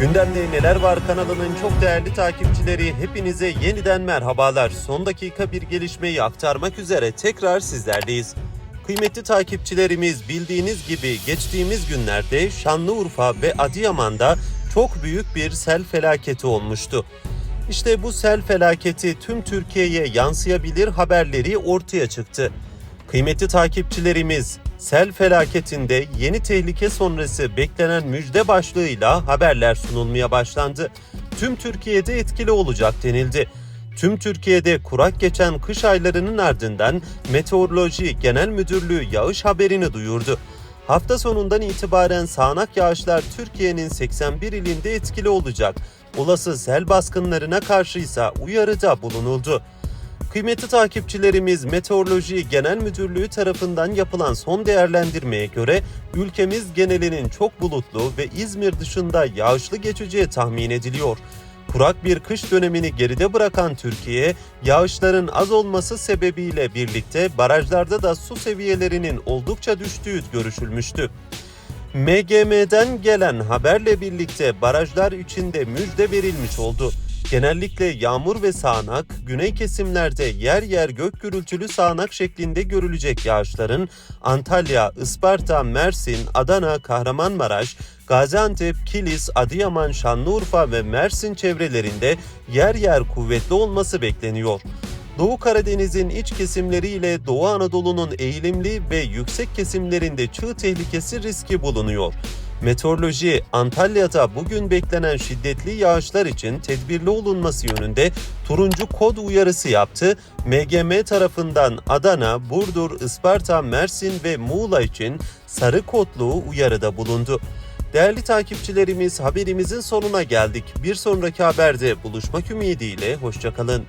Gündemde Neler Var kanalının çok değerli takipçileri hepinize yeniden merhabalar. Son dakika bir gelişmeyi aktarmak üzere tekrar sizlerleyiz. Kıymetli takipçilerimiz bildiğiniz gibi geçtiğimiz günlerde Şanlıurfa ve Adıyaman'da çok büyük bir sel felaketi olmuştu. İşte bu sel felaketi tüm Türkiye'ye yansıyabilir haberleri ortaya çıktı. Kıymetli takipçilerimiz, sel felaketinde yeni tehlike sonrası beklenen müjde başlığıyla haberler sunulmaya başlandı. Tüm Türkiye'de etkili olacak denildi. Tüm Türkiye'de kurak geçen kış aylarının ardından Meteoroloji Genel Müdürlüğü yağış haberini duyurdu. Hafta sonundan itibaren sağanak yağışlar Türkiye'nin 81 ilinde etkili olacak. Olası sel baskınlarına karşıysa uyarıda bulunuldu. Kıymetli takipçilerimiz Meteoroloji Genel Müdürlüğü tarafından yapılan son değerlendirmeye göre ülkemiz genelinin çok bulutlu ve İzmir dışında yağışlı geçeceği tahmin ediliyor. Kurak bir kış dönemini geride bırakan Türkiye, yağışların az olması sebebiyle birlikte barajlarda da su seviyelerinin oldukça düştüğü görüşülmüştü. MGM'den gelen haberle birlikte barajlar içinde müjde verilmiş oldu. Genellikle yağmur ve sağanak, güney kesimlerde yer yer gök gürültülü sağanak şeklinde görülecek yağışların Antalya, Isparta, Mersin, Adana, Kahramanmaraş, Gaziantep, Kilis, Adıyaman, Şanlıurfa ve Mersin çevrelerinde yer yer kuvvetli olması bekleniyor. Doğu Karadeniz'in iç kesimleriyle Doğu Anadolu'nun eğilimli ve yüksek kesimlerinde çığ tehlikesi riski bulunuyor. Meteoroloji Antalya'da bugün beklenen şiddetli yağışlar için tedbirli olunması yönünde turuncu kod uyarısı yaptı. MGM tarafından Adana, Burdur, Isparta, Mersin ve Muğla için sarı kodlu uyarıda bulundu. Değerli takipçilerimiz haberimizin sonuna geldik. Bir sonraki haberde buluşmak ümidiyle hoşçakalın.